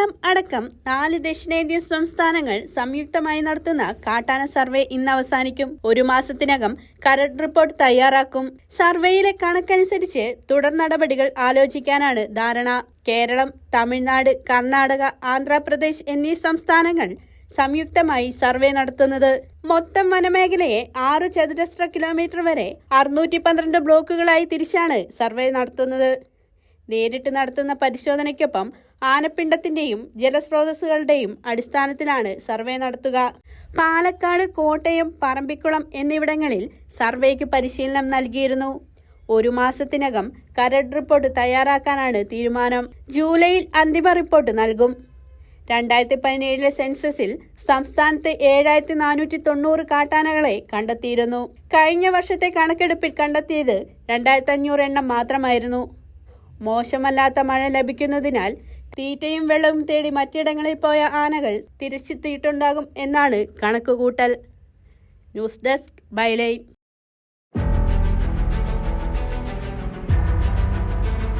കേരളം അടക്കം നാല് ദക്ഷിണേന്ത്യൻ സംസ്ഥാനങ്ങൾ സംയുക്തമായി നടത്തുന്ന കാട്ടാന സർവേ ഇന്ന് അവസാനിക്കും. ഒരു മാസത്തിനകം കരട് റിപ്പോർട്ട് തയ്യാറാക്കും. സർവേയിലെ കണക്കനുസരിച്ച് തുടർ നടപടികൾ ആലോചിക്കാനാണ് ധാരണ. കേരളം തമിഴ്നാട് കർണാടക ആന്ധ്രാപ്രദേശ് എന്നീ സംസ്ഥാനങ്ങൾ സംയുക്തമായി സർവേ നടത്തുന്നത്. മൊത്തം വനമേഖലയെ ആറ് ചതുരശ്ര കിലോമീറ്റർ വരെ അറുന്നൂറ്റി പന്ത്രണ്ട് ബ്ലോക്കുകളായി തിരിച്ചാണ് സർവേ നടത്തുന്നത്. നേരിട്ട് നടത്തുന്ന പരിശോധനയ്ക്കൊപ്പം ആനപ്പിണ്ടത്തിന്റെയും ജലസ്രോതസ്സുകളുടെയും അടിസ്ഥാനത്തിലാണ് സർവേ നടത്തുക. പാലക്കാട് കോട്ടയം പറമ്പിക്കുളം എന്നിവിടങ്ങളിൽ സർവേക്ക് പരിശീലനം നൽകിയിരുന്നു. ഒരു മാസത്തിനകം കരട് റിപ്പോർട്ട് തയ്യാറാക്കാനാണ് തീരുമാനം. ജൂലൈയിൽ അന്തിമ റിപ്പോർട്ട് നൽകും. രണ്ടായിരത്തി പതിനേഴിലെ സെൻസസിൽ സംസ്ഥാനത്ത് ഏഴായിരത്തി നാനൂറ്റി തൊണ്ണൂറ് കാട്ടാനകളെ കണ്ടെത്തിയിരുന്നു. കഴിഞ്ഞ വർഷത്തെ കണക്കെടുപ്പിൽ കണ്ടെത്തിയത് രണ്ടായിരത്തി അഞ്ഞൂറ് എണ്ണം മാത്രമായിരുന്നു. മോശമല്ലാത്ത മഴ ലഭിക്കുന്നതിനാൽ തീറ്റയും വെള്ളവും തേടി മറ്റിടങ്ങളിൽ പോയ ആനകൾ തിരിച്ചെത്തിയിട്ടുണ്ടാകും എന്നാണ് കണക്കുകൂട്ടൽ. News desk byline.